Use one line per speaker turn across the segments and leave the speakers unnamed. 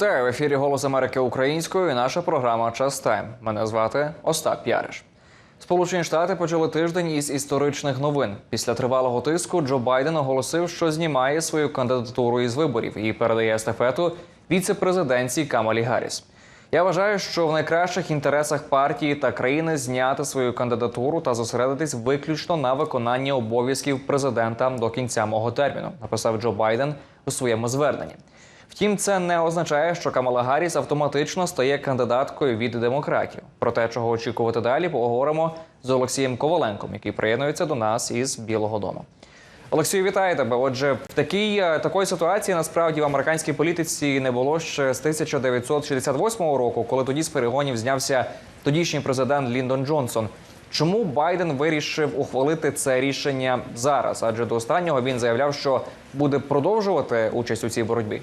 Вітаю в ефірі Голос Америки українською. і Наша програма Час Тайм. Мене звати Остап Яриш. Сполучені Штати почали тиждень із історичних новин. Після тривалого тиску Джо Байден оголосив, що знімає свою кандидатуру із виборів і передає естафету віце-президентці Камалі Гарріс. Я вважаю, що в найкращих інтересах партії та країни зняти свою кандидатуру та зосередитись виключно на виконанні обов'язків президента до кінця мого терміну, написав Джо Байден у своєму зверненні. Втім, це не означає, що Камала Гарріс автоматично стає кандидаткою від демократів. Про те, чого очікувати далі, поговоримо з Олексієм Коваленком, який приєднується до нас із Білого Дому. Олексію, вітаю тебе. Отже, в такій е, такої ситуації насправді в американській політиці не було ще з 1968 року, коли тоді з перегонів знявся тодішній президент Ліндон Джонсон. Чому Байден вирішив ухвалити це рішення зараз? Адже до останнього він заявляв, що буде продовжувати участь у цій боротьбі.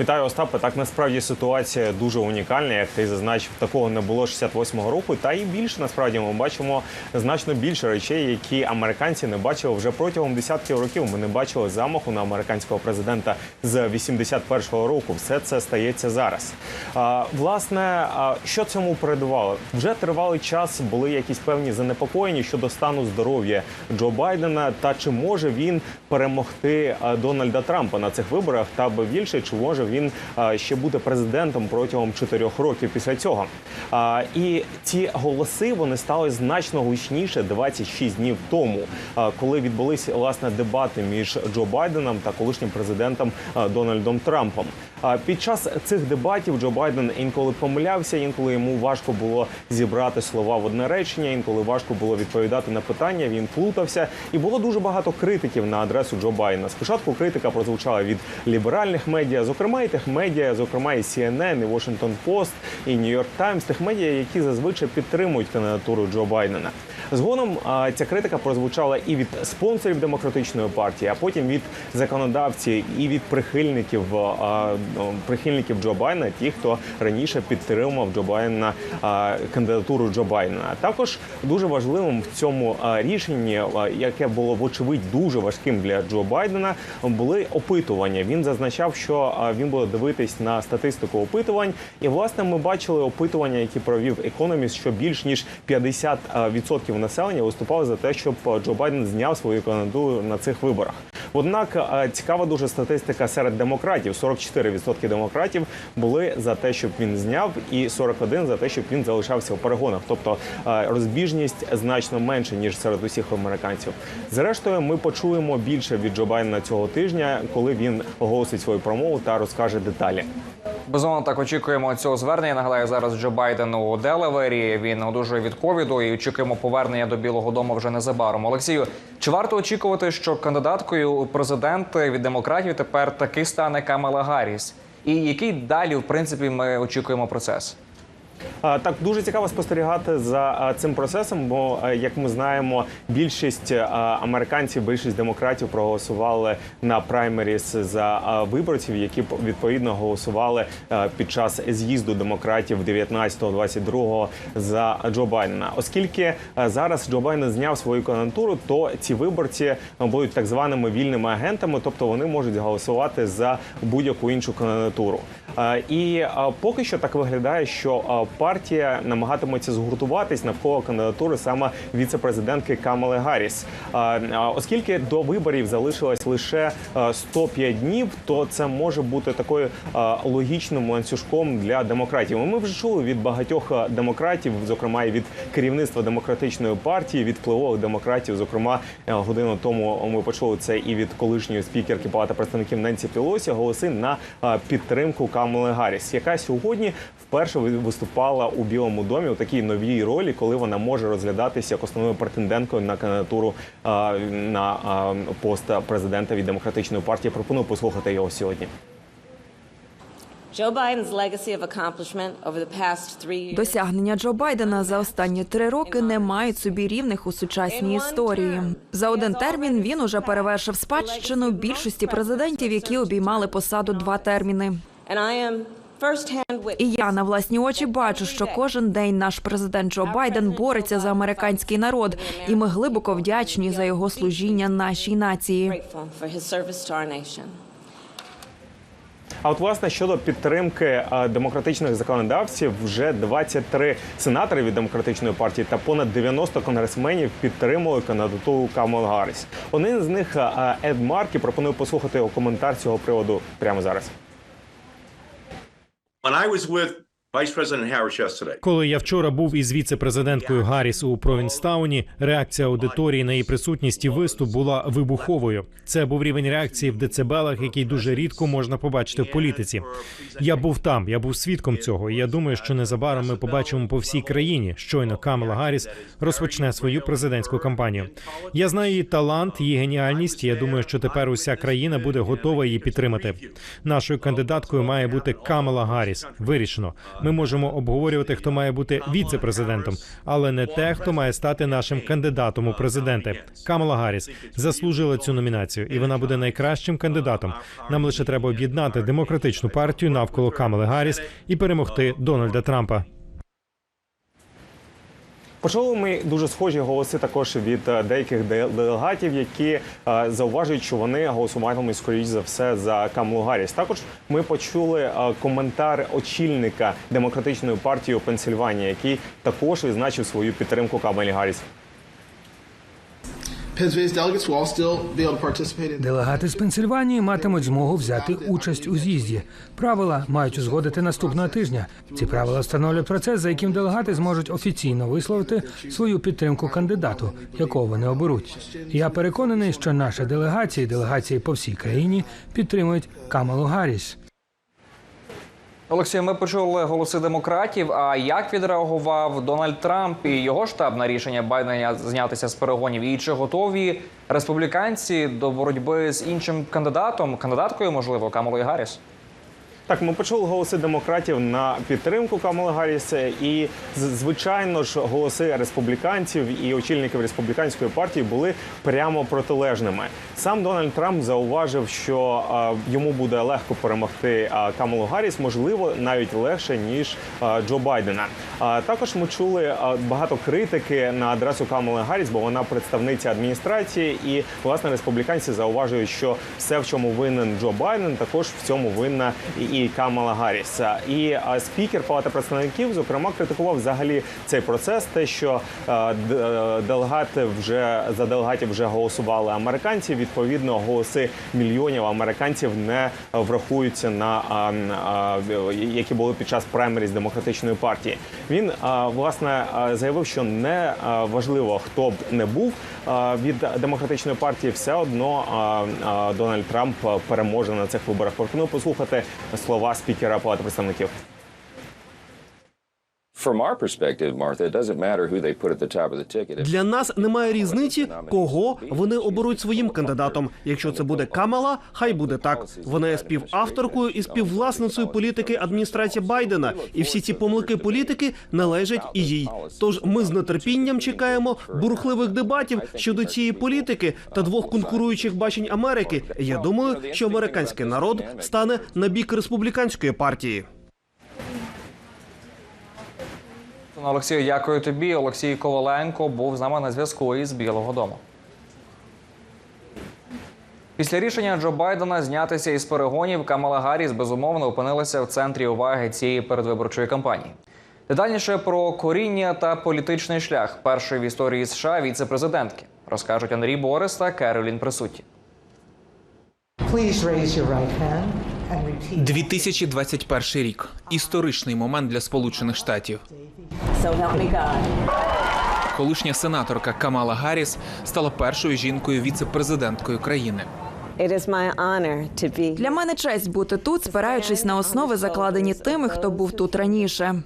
Вітаю, Остапе. Так насправді ситуація дуже унікальна, як ти зазначив, такого не було 68-го року. Та і більше насправді ми бачимо значно більше речей, які американці не бачили вже протягом десятків років. Ми не бачили замаху на американського президента з 81-го року. Все це стається зараз. А, власне, а, що цьому передувало? Вже тривалий час були якісь певні занепокоєння щодо стану здоров'я Джо Байдена та чи може він перемогти Дональда Трампа на цих виборах, та би більше чи може він ще бути президентом протягом чотирьох років після цього. І ці голоси вони стали значно гучніше 26 днів тому, коли відбулися власне дебати між Джо Байденом та колишнім президентом Дональдом Трампом. Під час цих дебатів Джо Байден інколи помилявся, інколи йому важко було зібрати слова в одне речення, інколи важко було відповідати на питання. Він плутався, і було дуже багато критиків на адресу Джо Байдена. Спочатку критика прозвучала від ліберальних медіа, зокрема і тих медіа, зокрема і CNN, і Washington Post, і New York Times, тих медіа, які зазвичай підтримують кандидатуру Джо Байдена. Згодом ця критика прозвучала і від спонсорів демократичної партії, а потім від законодавців і від прихильників ну, прихильників Джо Байдена, ті, хто раніше підтримав Джо Байдена кандидатуру Джо Байдена. Також дуже важливим в цьому рішенні, яке було вочевидь дуже важким для Джо Байдена, були опитування. Він зазначав, що він буде дивитись на статистику опитувань, і власне ми бачили опитування, які провів економіст, що більш ніж 50% населення виступали за те, щоб Джо Байден зняв свою кандидатуру на цих виборах. Однак е, цікава дуже статистика серед демократів: 44% демократів були за те, щоб він зняв, і 41% за те, щоб він залишався у перегонах. Тобто е, розбіжність значно менше ніж серед усіх американців. Зрештою, ми почуємо більше від Джо Байдена цього тижня, коли він оголосить свою промову та розкаже деталі.
Безумовно, так очікуємо цього звернення. Нагадаю, зараз Джо Байден у Делавері. Він одужує від ковіду і очікуємо повернення до Білого Дому вже незабаром. Олексію, чи варто очікувати, що кандидаткою у президенти від демократів тепер таки стане Камала Гарріс? І який далі, в принципі, ми очікуємо процес?
Так, дуже цікаво спостерігати за цим процесом, бо як ми знаємо, більшість американців, більшість демократів проголосували на праймеріс за виборців, які відповідно голосували під час з'їзду демократів 19-22 за Джо Байдена. Оскільки зараз Джо Байден зняв свою кандидатуру, то ці виборці будуть так званими вільними агентами, тобто вони можуть голосувати за будь-яку іншу кандидатуру. А, І поки що так виглядає, що партія намагатиметься згуртуватись навколо кандидатури саме віце-президентки Камали Гарріс. Оскільки до виборів залишилось лише а, 105 днів, то це може бути такою логічним ланцюжком для демократів. Ми вже чули від багатьох демократів, зокрема і від керівництва демократичної партії, від впливових демократів. Зокрема, е, годину тому ми почули це і від колишньої спікерки Палати представників Ненсі Пілосі голоси на підтримку Камали Гарріс, яка сьогодні вперше ви- виступала у Білому домі у такій новій ролі, коли вона може розглядатися як основною претенденткою на кандидатуру а, на а, пост президента від демократичної партії. Пропоную послухати його сьогодні.
Досягнення Джо Байдена за останні три роки не мають собі рівних у сучасній історії. За один термін він уже перевершив спадщину більшості президентів, які обіймали посаду два терміни.
And I am first-hand witness.
І я на власні очі бачу, що кожен день наш президент Джо Байден бореться за американський народ, і ми глибоко вдячні за його служіння нашій нації.
Grateful for his service to our nation.
А от власне щодо підтримки е, демократичних законодавців, вже 23 сенатори від демократичної партії та понад 90 конгресменів підтримали кандидатуру Камал Гарріс. Один з них е, Ед Маркі пропонує послухати його коментар цього приводу прямо зараз.
When I was with
Коли я вчора був із віце-президенткою Гарріс у Провінстауні, реакція аудиторії на її присутність і виступ була вибуховою. Це був рівень реакції в децибелах, який дуже рідко можна побачити в політиці. Я був там, я був свідком цього. І я думаю, що незабаром ми побачимо по всій країні. Щойно Камала Гарріс розпочне свою президентську кампанію. Я знаю її талант, її геніальність. і Я думаю, що тепер уся країна буде готова її підтримати. Нашою кандидаткою має бути Камала Гарріс. Вирішено. Ми можемо обговорювати, хто має бути віце-президентом, але не те, хто має стати нашим кандидатом у президенти. Камала Гарріс заслужила цю номінацію, і вона буде найкращим кандидатом. Нам лише треба об'єднати демократичну партію навколо Камали Гарріс і перемогти Дональда Трампа.
Почули ми дуже схожі голоси також від е, деяких делегатів, які е, зауважують, що вони голосуватимуть скоріш за все за Камлу Гарріс. Також ми почули е, коментар очільника демократичної партії у Пенсильванії, який також відзначив свою підтримку Камелі Гарріс.
Делегати з Пенсильванії матимуть змогу взяти участь у з'їзді. Правила мають узгодити наступного тижня. Ці правила встановлюють процес, за яким делегати зможуть офіційно висловити свою підтримку кандидату, якого вони оберуть. Я переконаний, що наша делегація і делегації по всій країні підтримують Камалу Гарріс.
Олексій, ми почули голоси демократів. А як відреагував Дональд Трамп і його штаб на рішення Байдена знятися з перегонів? І чи готові республіканці до боротьби з іншим кандидатом, кандидаткою, можливо, Камалою Гарріс?
Так, ми почули голоси демократів на підтримку Камали Гарріс, і звичайно ж голоси республіканців і очільників республіканської партії були прямо протилежними. Сам Дональд Трамп зауважив, що е, йому буде легко перемогти е, Камалу Гарріс, можливо, навіть легше ніж е, Джо Байдена. А також ми чули е, багато критики на адресу Камали Гарріс, бо вона представниця адміністрації, і власне республіканці зауважують, що все, в чому винен Джо Байден, також в цьому винна і, і Камала Гарріс. І е, спікер Палати представників, зокрема, критикував взагалі цей процес, те, що е, е, делегати вже за делегатів вже голосували американці. Відповідно, голоси мільйонів американців не врахуються на які були під час праймеріз демократичної партії. Він власне заявив, що не важливо, хто б не був від демократичної партії, все одно Дональд Трамп переможе на цих виборах. Пропоную послухати слова спікера Палати представників.
Для нас немає різниці, кого вони оберуть своїм кандидатом. Якщо це буде Камала, хай буде так. Вона є співавторкою і співвласницею політики адміністрації Байдена, і всі ці помилки політики належать і їй. Тож ми з нетерпінням чекаємо бурхливих дебатів щодо цієї політики та двох конкуруючих бачень Америки. Я думаю, що американський народ стане на бік республіканської партії.
Олексію, дякую тобі. Олексій Коваленко був з нами на зв'язку із Білого Дому. Після рішення Джо Байдена знятися із перегонів Камала Гарріс безумовно опинилася в центрі уваги цієї передвиборчої кампанії. Детальніше про коріння та політичний шлях першої в історії США віце-президентки розкажуть Андрій Борис та Керолін Присутті.
Please raise your right hand.
2021 рік історичний момент для Сполучених Штатів. Колишня сенаторка Камала Гарріс стала першою жінкою віце-президенткою країни.
Для мене честь бути тут, спираючись на основи, закладені тими, хто був тут раніше.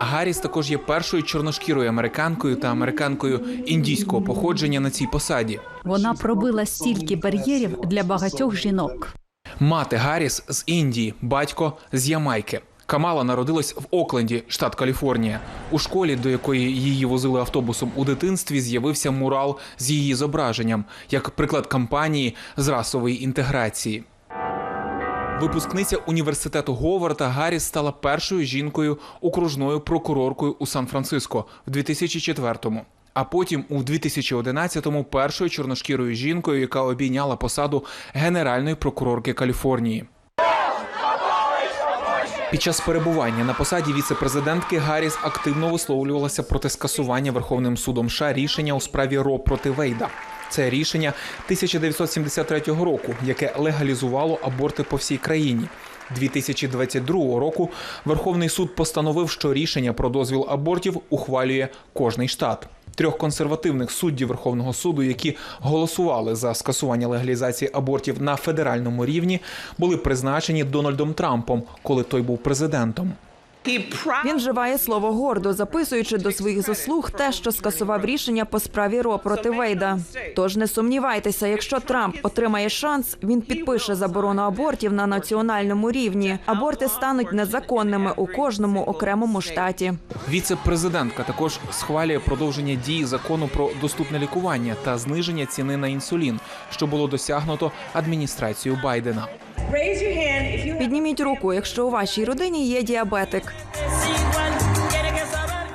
Гарріс також є першою чорношкірою американкою та американкою індійського походження на цій посаді.
Вона пробила стільки бар'єрів для багатьох жінок.
Мати Гарріс з Індії, батько з Ямайки. Камала народилась в Окленді, штат Каліфорнія. У школі, до якої її возили автобусом у дитинстві, з'явився мурал з її зображенням як приклад кампанії з расової інтеграції. Випускниця університету Говарда Гарріс стала першою жінкою окружною прокуроркою у Сан-Франциско в 2004-му. А потім у 2011-му першою чорношкірою жінкою, яка обійняла посаду генеральної прокурорки Каліфорнії. Під час перебування на посаді віце-президентки Гарріс активно висловлювалася проти скасування Верховним судом США рішення у справі Ро проти Вейда. Це рішення 1973 року, яке легалізувало аборти по всій країні. 2022 року Верховний суд постановив, що рішення про дозвіл абортів ухвалює кожний штат. Трьох консервативних суддів Верховного суду, які голосували за скасування легалізації абортів на федеральному рівні, були призначені Дональдом Трампом, коли той був президентом.
Він вживає слово гордо, записуючи до своїх заслуг те, що скасував рішення по справі Ро проти Вейда. Тож не сумнівайтеся, якщо Трамп отримає шанс, він підпише заборону абортів на національному рівні. Аборти стануть незаконними у кожному окремому штаті.
Віце-президентка також схвалює продовження дії закону про доступне лікування та зниження ціни на інсулін, що було досягнуто адміністрацією Байдена.
Підніміть руку, якщо у вашій родині є діабетик.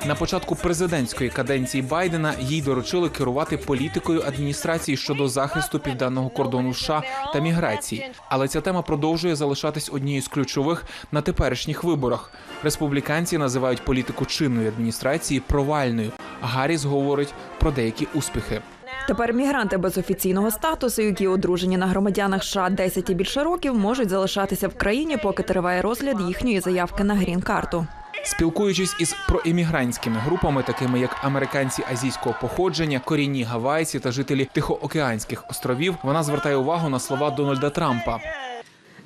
На початку президентської каденції Байдена їй доручили керувати політикою адміністрації щодо захисту південного кордону США та міграції. Але ця тема продовжує залишатись однією з ключових на теперішніх виборах. Республіканці називають політику чинної адміністрації провальною. Гарріс говорить про деякі успіхи.
Тепер мігранти без офіційного статусу, які одружені на громадянах США 10 і більше років, можуть залишатися в країні, поки триває розгляд їхньої заявки на грін-карту.
Спілкуючись із проіммігрантськими групами, такими як американці азійського походження, корінні гавайці та жителі Тихоокеанських островів, вона звертає увагу на слова Дональда Трампа.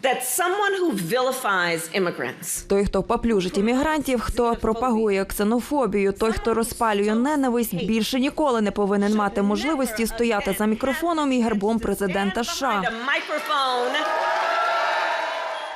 That someone who vilifies immigrants
Той, хто поплюжить іммігрантів, хто пропагує ксенофобію, той, хто розпалює ненависть, більше ніколи не повинен мати можливості стояти за мікрофоном і гербом президента США.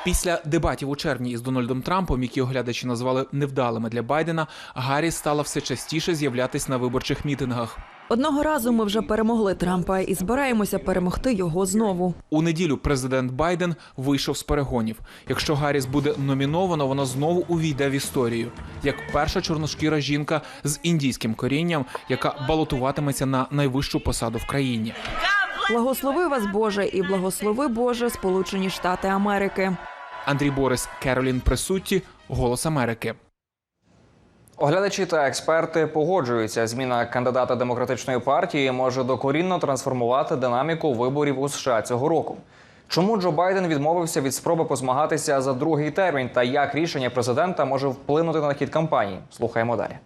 Після дебатів у червні із Дональдом Трампом, які оглядачі назвали невдалими для Байдена, Гарріс стала все частіше з'являтись на виборчих мітингах.
Одного разу ми вже перемогли Трампа і збираємося перемогти його знову.
У неділю президент Байден вийшов з перегонів. Якщо Гарріс буде номіновано, вона знову увійде в історію як перша чорношкіра жінка з індійським корінням, яка балотуватиметься на найвищу посаду в країні.
Благослови вас Боже і благослови Боже Сполучені Штати Америки.
Андрій Борис, Керолін Пресутті, Голос Америки.
Оглядачі та експерти погоджуються. Зміна кандидата демократичної партії може докорінно трансформувати динаміку виборів у США цього року. Чому Джо Байден відмовився від спроби позмагатися за другий термін та як рішення президента може вплинути на хід кампанії? Слухаємо далі.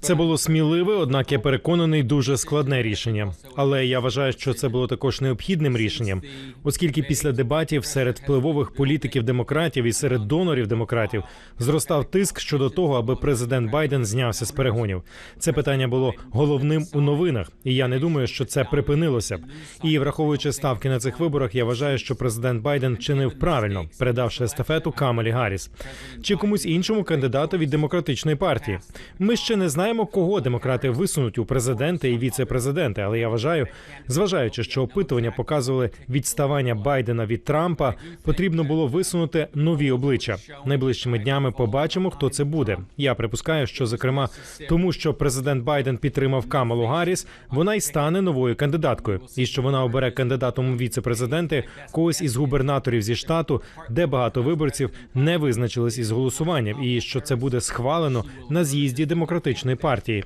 Це було сміливе, однак я переконаний, дуже складне рішення. Але я вважаю, що це було також необхідним рішенням, оскільки після дебатів серед впливових політиків демократів і серед донорів демократів зростав тиск щодо того, аби президент Байден знявся з перегонів. Це питання було головним у новинах, і я не думаю, що це припинилося б. І враховуючи ставки на цих виборах, я вважаю, що президент Байден вчинив правильно, передавши естафету Камалі Гарріс чи комусь іншому кандидату від демократичної партії. Ми ще не знаємо, кого демократи висунуть у президенти і віце-президенти, але я вважаю, зважаючи, що опитування показували відставання Байдена від Трампа, потрібно було висунути нові обличчя. Найближчими днями побачимо, хто це буде. Я припускаю, що зокрема тому, що президент Байден підтримав Камалу Гарріс, вона й стане новою кандидаткою, і що вона обере кандидатом у віце-президенти когось із губернаторів зі штату, де багато виборців не визначились із голосуванням, і що це буде схвалено на з'їзді демократичної партії.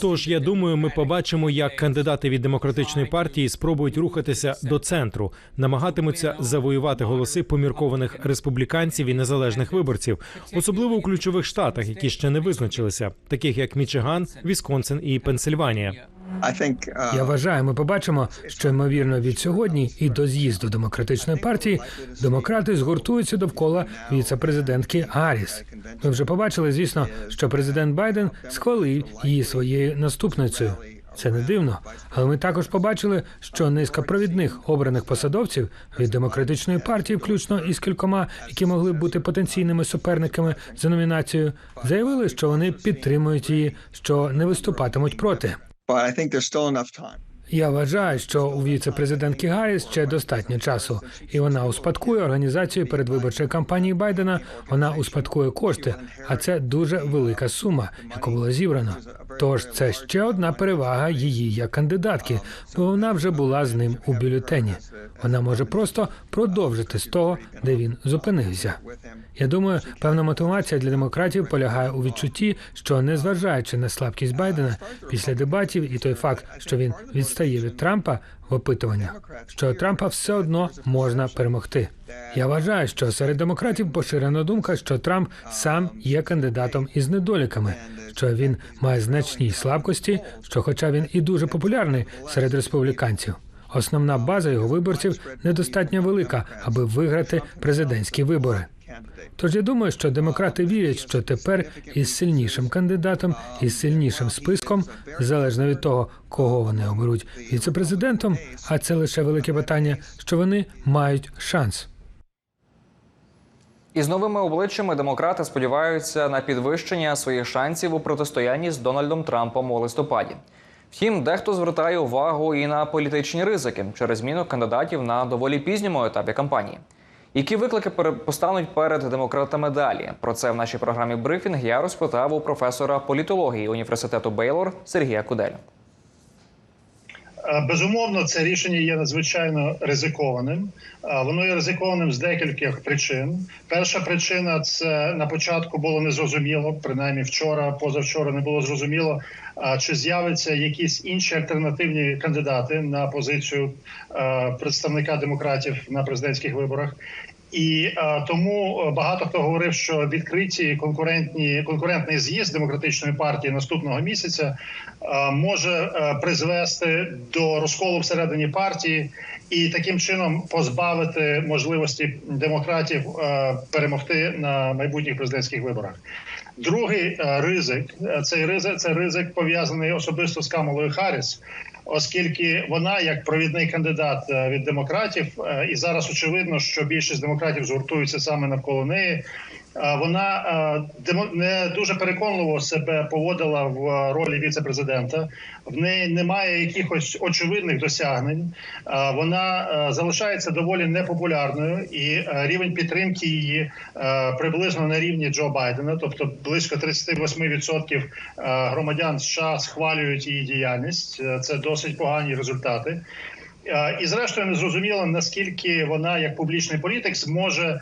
Тож я думаю, ми побачимо, як кандидати від демократичної партії спробують рухатися до центру, намагатимуться завоювати голоси поміркованих республіканців і незалежних виборців, особливо у ключових штатах, які ще не визначилися, таких як Мічиган, Вісконсин і Пенсильванія.
Я вважаю, ми побачимо, що ймовірно від сьогодні і до з'їзду демократичної партії демократи згуртуються довкола віце-президентки Гарріс. Ми вже побачили, звісно, що президент Байден схвалив її своєю наступницею. Це не дивно, але ми також побачили, що низка провідних обраних посадовців від демократичної партії, включно із кількома, які могли б бути потенційними суперниками за номінацією, заявили, що вони підтримують її, що не виступатимуть проти. Я вважаю, що у віце-президентки Гарріс ще достатньо часу, і вона успадкує організацію передвиборчої кампанії Байдена. Вона успадкує кошти, а це дуже велика сума, яку було зібрано. Тож це ще одна перевага її як кандидатки, бо вона вже була з ним у бюлетені. Вона може просто продовжити з того, де він зупинився. Я думаю, певна мотивація для демократів полягає у відчутті, що незважаючи на слабкість Байдена після дебатів і той факт, що він відстає від Трампа в опитуваннях, що Трампа все одно можна перемогти. Я вважаю, що серед демократів поширена думка, що Трамп сам є кандидатом із недоліками, що він має значні слабкості, що, хоча він і дуже популярний серед республіканців. Основна база його виборців недостатньо велика, аби виграти президентські вибори. Тож я думаю, що демократи вірять, що тепер із сильнішим кандидатом, із сильнішим списком, залежно від того, кого вони оберуть віцепрезидентом, а це лише велике питання, що вони мають шанс.
Із новими обличчями демократи сподіваються на підвищення своїх шансів у протистоянні з Дональдом Трампом у листопаді. Втім, дехто звертає увагу і на політичні ризики через зміну кандидатів на доволі пізньому етапі кампанії. Які виклики постануть перед демократами далі? Про це в нашій програмі брифінг я розпитав у професора політології університету Бейлор Сергія Куделя.
Е, Безумовно, це рішення є надзвичайно ризикованим. Е, Воно є ризикованим з декількох причин. Перша причина це на початку було незрозуміло, принаймні вчора, позавчора не було зрозуміло, е, чи з'являться якісь інші альтернативні кандидати на позицію е, представника демократів на президентських виборах. І е, тому е, багато хто говорив, що відкриті конкурентні конкурентний з'їзд демократичної партії наступного місяця е, може е, призвести до розколу всередині партії і таким чином позбавити можливості демократів е, перемогти на майбутніх президентських виборах. Другий е, ризик цей ризик це ризик пов'язаний особисто з Камалою Харріс, оскільки вона як провідний кандидат е, від демократів, е, і зараз очевидно, що більшість демократів згуртуються саме навколо неї. Е, Вона е, не дуже переконливо себе поводила в е, ролі віце-президента. В неї немає якихось очевидних досягнень. Вона залишається доволі непопулярною, і рівень підтримки її приблизно на рівні Джо Байдена, тобто близько 38% е, громадян США схвалюють її діяльність. Це досить погані результати. Е, І зрештою не зрозуміло наскільки вона, як публічний політик, зможе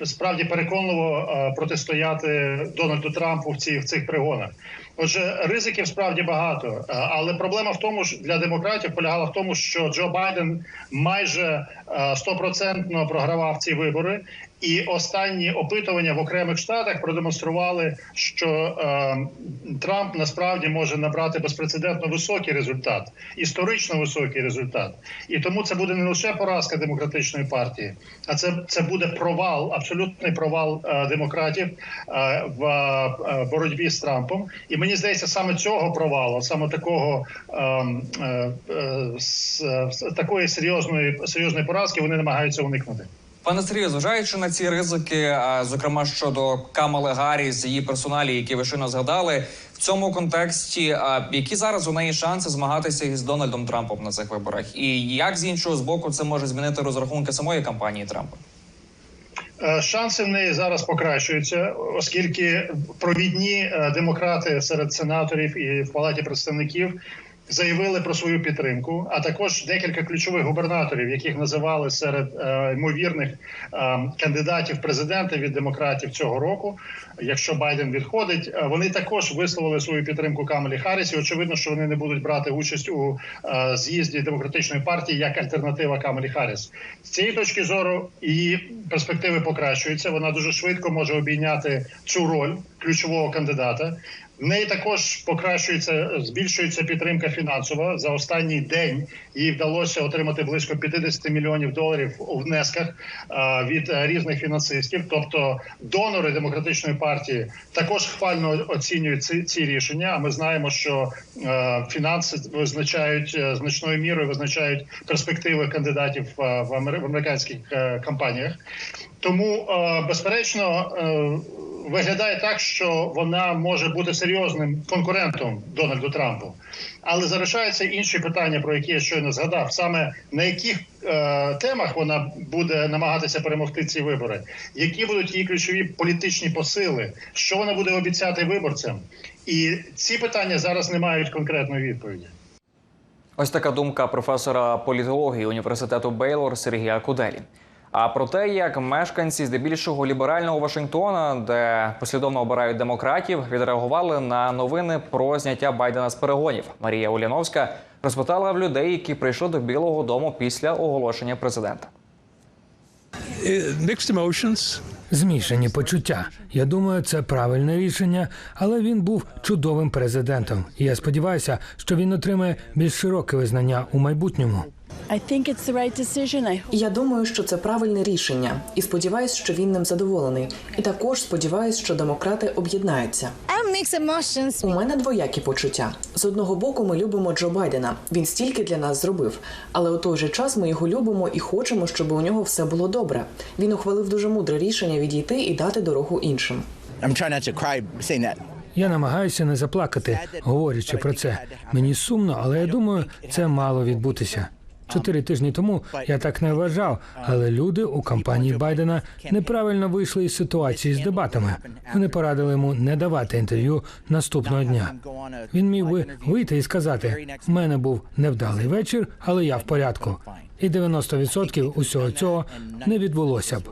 е, справді переконливо е, протистояти Дональду Трампу в ці в цих пригонах. Отже, ризиків справді багато, Е, але проблема в тому, що для демократів полягала в тому, що Джо Байден майже е, стопроцентно програвав ці вибори, і останні опитування в окремих штатах продемонстрували, що е, Трамп насправді може набрати безпрецедентно високий результат, історично високий результат. І тому це буде не лише поразка демократичної партії, а це, це буде провал, абсолютний провал е, демократів е, в е, боротьбі з Трампом. І мені здається, саме цього провалу, саме такого ем, е, е, такої серйозної серйозної поразки, вони намагаються уникнути.
Пане Сергію, зважаючи на ці ризики, зокрема щодо Камали Гарріс, її персоналі, які ви щойно згадали, в цьому контексті, а, які зараз у неї шанси змагатися із Дональдом Трампом на цих виборах, і як з іншого з боку це може змінити розрахунки самої кампанії Трампа?
Е, Шанси в неї зараз покращуються, оскільки провідні е, демократи серед сенаторів і в палаті представників заявили про свою підтримку. А також декілька ключових губернаторів, яких називали серед е, ймовірних е, кандидатів в президенти від демократів цього року. Якщо Байден відходить, е, вони також висловили свою підтримку Камалі Харріс. Очевидно, що вони не будуть брати участь у е, з'їзді демократичної партії як альтернатива Камалі Харріс. З цієї точки зору її перспективи покращуються. Вона дуже швидко може обійняти цю роль ключового кандидата. В неї також покращується, збільшується підтримка фінансова. За останній день їй вдалося отримати близько 50 мільйонів доларів у внесках від різних фінансистів. Тобто донори демократичної партії також хвально оцінюють ці, ці рішення. А ми знаємо, що е, фінанси визначають е, значною мірою визначають перспективи кандидатів е, в амер- американських кампаніях. Тому, безперечно, виглядає так, що вона може бути серйозним конкурентом Дональду Трампу. Але залишаються інші питання, про які я щойно згадав. Саме на яких е, темах вона буде намагатися перемогти ці вибори, які будуть її ключові політичні посили, що вона буде обіцяти виборцям, і ці питання зараз не мають конкретної відповіді.
Ось така думка професора політології університету Бейлор Сергія Куделі. А про те, як мешканці здебільшого ліберального Вашингтона, де послідовно обирають демократів, відреагували на новини про зняття Байдена з перегонів. Марія Уляновська розпитала в людей, які прийшли до Білого Дому після оголошення президента.
Змішані почуття. Я думаю, це правильне рішення, але він був чудовим президентом. І я сподіваюся, що він отримає більш широке визнання у майбутньому.
Я думаю, що це правильне рішення, і сподіваюся, що він ним задоволений. І також сподіваюся, що демократи об'єднаються. У мене двоякі почуття. З одного боку, ми любимо Джо Байдена. Він стільки для нас зробив. Але у той же час ми його любимо і хочемо, щоб у нього все було добре. Він ухвалив дуже мудре рішення відійти і дати дорогу іншим.
Я намагаюся не заплакати, говорячи про це. Мені сумно, але я думаю, це мало відбутися. Чотири тижні тому я так не вважав, але люди у кампанії Байдена неправильно вийшли із ситуації з дебатами. Вони порадили йому не давати інтерв'ю наступного дня. Він міг би вийти і сказати: у мене був невдалий вечір, але я в порядку. І 90% усього цього не відбулося б.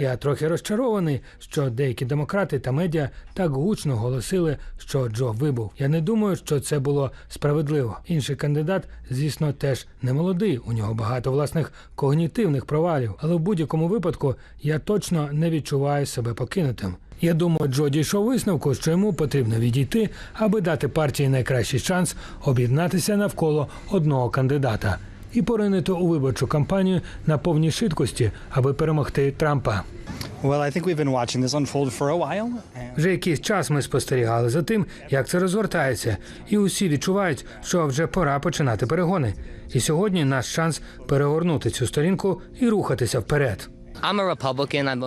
Я трохи розчарований, що деякі демократи та медіа так гучно голосили, що Джо вибув. Я не думаю, що це було справедливо. Інший кандидат, звісно, теж не молодий. У нього багато власних когнітивних провалів, але в будь-якому випадку я точно не відчуваю себе покинутим. Я думаю, Джо дійшов висновку, що йому потрібно відійти, аби дати партії найкращий шанс об'єднатися навколо одного кандидата і поринити у виборчу кампанію на повній швидкості, аби перемогти Трампа. Вже якийсь час ми спостерігали за тим, як це розгортається, і усі відчувають, що вже пора починати перегони. І сьогодні наш шанс перегорнути цю сторінку і рухатися вперед.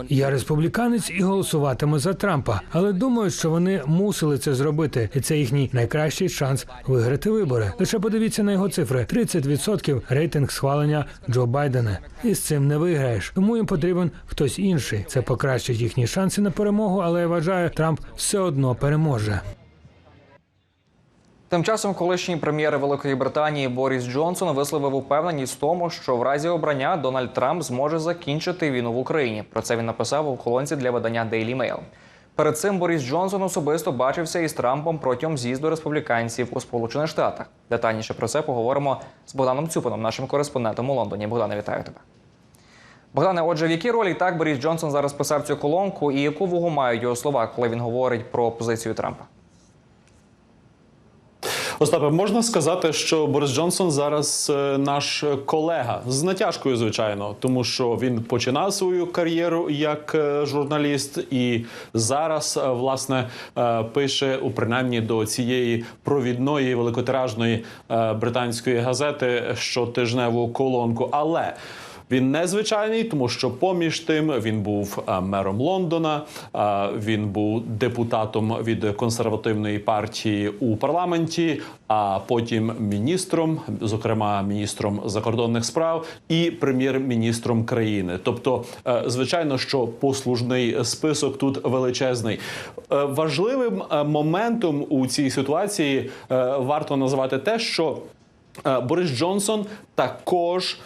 Я республіканець і голосуватиму за Трампа, але думаю, що вони мусили це зробити, і це їхній найкращий шанс виграти вибори. Лише подивіться на його цифри: 30% рейтинг схвалення Джо Байдена. І з цим не виграєш. Тому їм потрібен хтось інший. Це покращить їхні шанси на перемогу, але я вважаю, Трамп все одно переможе.
Тим часом колишній прем'єр Великої Британії Борис Джонсон висловив упевненість в тому, що в разі обрання Дональд Трамп зможе закінчити війну в Україні. Про це він написав у колонці для видання Daily Mail. Перед цим Борис Джонсон особисто бачився із Трампом протягом з'їзду республіканців у Сполучених Штатах. Детальніше про це поговоримо з Богданом Цюпином, нашим кореспондентом у Лондоні. Богдане, вітаю тебе. Богдане, отже, в якій ролі так Борис Джонсон зараз писав цю колонку, і яку вагу мають його слова, коли він говорить про позицію Трампа?
Остапе, можна сказати, що Борис Джонсон зараз е, наш колега з натяжкою, звичайно, тому що він починав свою кар'єру як е, журналіст, і зараз е, власне пише у принаймні до цієї провідної великотиражної британської газети щотижневу колонку. Але він незвичайний, тому що поміж тим він був е, мером Лондона, е, він був депутатом від консервативної партії у парламенті, а потім міністром, зокрема міністром закордонних справ і прем'єр-міністром країни. Тобто, е, звичайно, що послужний список тут величезний. Важливим моментом у цій ситуації варто називати те, що Борис Джонсон також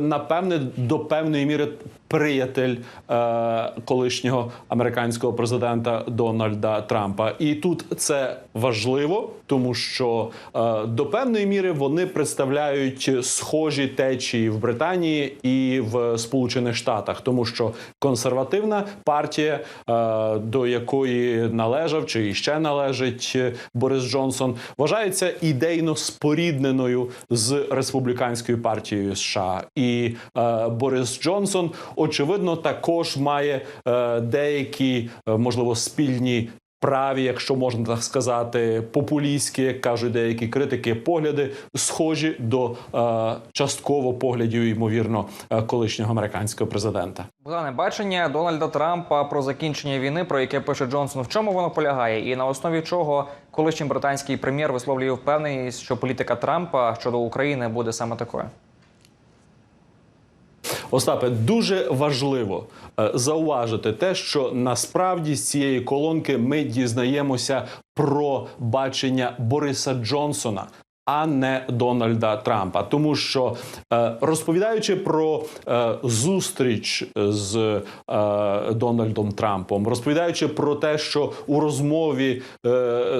напевне до певної міри приятель е, колишнього американського президента Дональда Трампа. І тут це важливо, тому що е, до певної міри вони представляють схожі течії в Британії і в Сполучених Штатах, тому що консервативна партія, е, до якої належав чи ще належить е, Борис Джонсон, вважається ідейно спорідненою з республіканською партією США. І е, Борис Джонсон, очевидно, також має е, деякі, е, можливо, спільні праві, якщо можна так сказати, популістські, як кажуть деякі критики, погляди схожі до е, частково поглядів, ймовірно, е, колишнього американського президента.
Богдане, бачення Дональда Трампа про закінчення війни, про яке пише Джонсон, в чому воно полягає, і на основі чого колишній британський прем'єр висловлює впевненість, що політика Трампа щодо України буде саме такою.
Остапе, дуже важливо е, зауважити те, що насправді з цієї колонки ми дізнаємося про бачення Бориса Джонсона. А не Дональда Трампа, тому що е, розповідаючи про е, зустріч з е, Дональдом Трампом, розповідаючи про те, що у розмові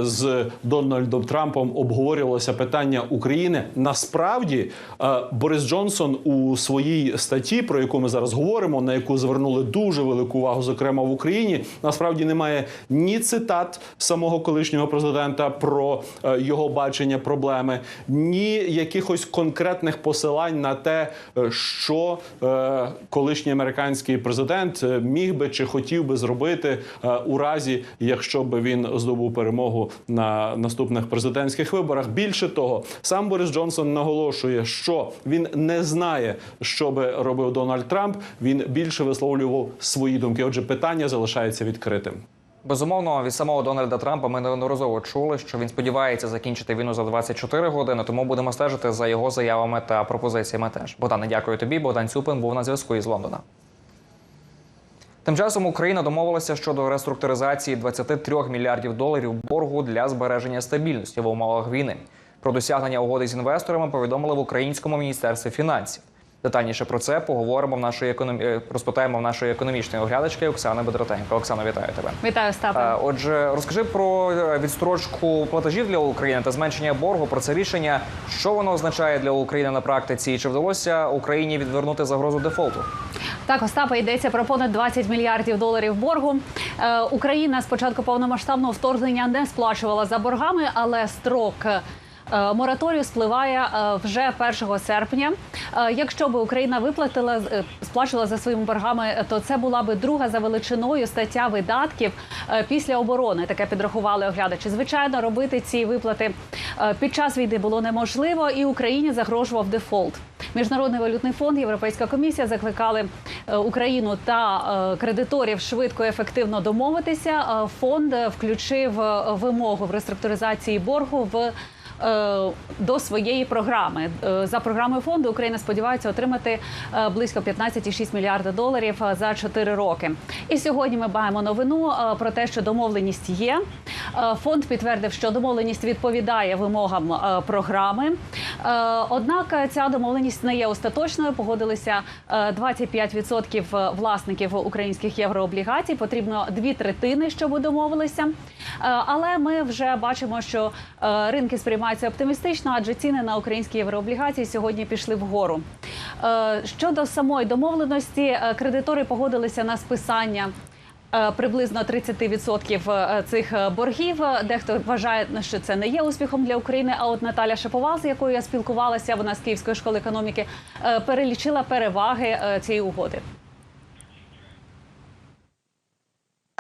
з Дональдом Трампом обговорювалося питання України, насправді Борис Джонсон у своїй статті, про яку ми зараз говоримо, на яку звернули дуже велику увагу, зокрема в Україні, насправді немає ні цитат самого колишнього президента про його бачення проблеми, ні якихось конкретних посилань на те, е, що е, колишній американський президент е, міг би чи хотів би зробити у разі, якщо би він здобув перемогу на наступних президентських виборах. Більше того, сам Борис Джонсон наголошує, що він не знає, що би робив Дональд Трамп. Він більше висловлював свої думки. Отже, питання залишається відкритим.
Безумовно, від самого Дональда Трампа ми неодноразово чули, що він сподівається закінчити війну за 24 години. Тому будемо стежити за його заявами та пропозиціями. Теж Богдане, дякую тобі. Богдан Цюпин був на зв'язку із Лондона. Тим часом Україна домовилася щодо реструктуризації 23 мільярдів доларів боргу для збереження стабільності в умовах війни. Про досягнення угоди з інвесторами повідомили в українському міністерстві фінансів. Детальніше про це поговоримо в нашої економі... е, розпитаємо в нашої економічної оглядачки Оксани Бедротенко. Оксана, вітаю тебе.
Вітаю, Остапе.
Отже, розкажи про е, відстрочку платежів для України та зменшення боргу. Про це рішення, що воно означає для України на практиці, і чи вдалося Україні відвернути загрозу дефолту?
Так, Остапа йдеться про понад 20 мільярдів доларів боргу. Е, Україна з початку повномасштабного вторгнення не сплачувала за боргами, але строк. Е, Мораторію спливає е, вже 1 серпня. Е, Якщо би Україна виплатила сплачувала за своїми боргами, то це була би друга за величиною стаття видатків після оборони. Таке підрахували оглядачі. Звичайно, робити ці виплати під час війни було неможливо, і Україні загрожував дефолт. Міжнародний валютний фонд, Європейська комісія закликали Україну та кредиторів швидко і ефективно домовитися. Фонд включив вимогу в реструктуризації боргу в. Е, До своєї програми Е, за програмою фонду Україна сподівається отримати е, близько 15,6 мільярда доларів за 4 роки. І сьогодні ми маємо новину про те, що домовленість є. Фонд підтвердив, що домовленість відповідає вимогам програми. Однак ця домовленість не є остаточною. Погодилися е, 25% власників українських єврооблігацій. Потрібно дві третини, щоб домовилися. Але ми вже бачимо, що ринки сприймаються оптимістично, адже ціни на українські єврооблігації сьогодні пішли вгору. Е, Щодо самої домовленості, е, кредитори погодилися на списання. е, Приблизно 30% е, цих боргів. Дехто вважає, що це не є успіхом для України. А от Наталя Шаповал, з якою я спілкувалася, вона з Київської школи економіки, перелічила переваги цієї угоди.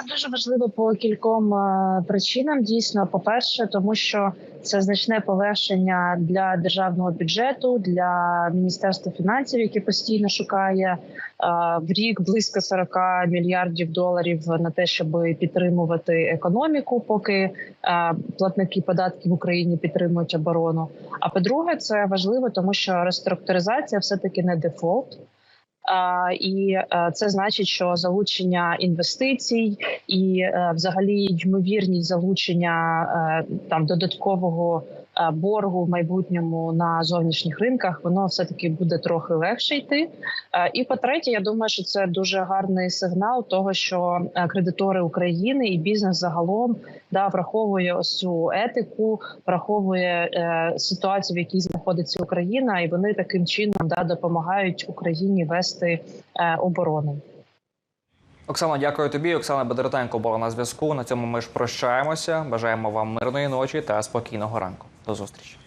Дуже важливо по кільком е, причинам. Дійсно, по-перше, тому що це значне полегшення для державного бюджету, для міністерства фінансів, яке постійно шукає е, в рік близько 40 мільярдів доларів на те, щоб підтримувати економіку, поки е, платники податків в Україні підтримують оборону. А по-друге, це важливо, тому що реструктуризація все таки не дефолт. І е, це значить, що залучення інвестицій і е, взагалі ймовірність залучення е, там додаткового боргу в майбутньому на зовнішніх ринках, воно все таки буде трохи легше йти. Е, І по-третє, я думаю, що це дуже гарний сигнал того, що е, кредитори України і бізнес загалом да враховує ось цю етику, враховує е, ситуацію, в якій знаходиться Україна, і вони таким чином да допомагають Україні вести е, оборону.
Оксана, дякую тобі. Оксана Бедротенко була на зв'язку. На цьому ми ж прощаємося. Бажаємо вам мирної ночі та спокійного ранку. До зустрічі.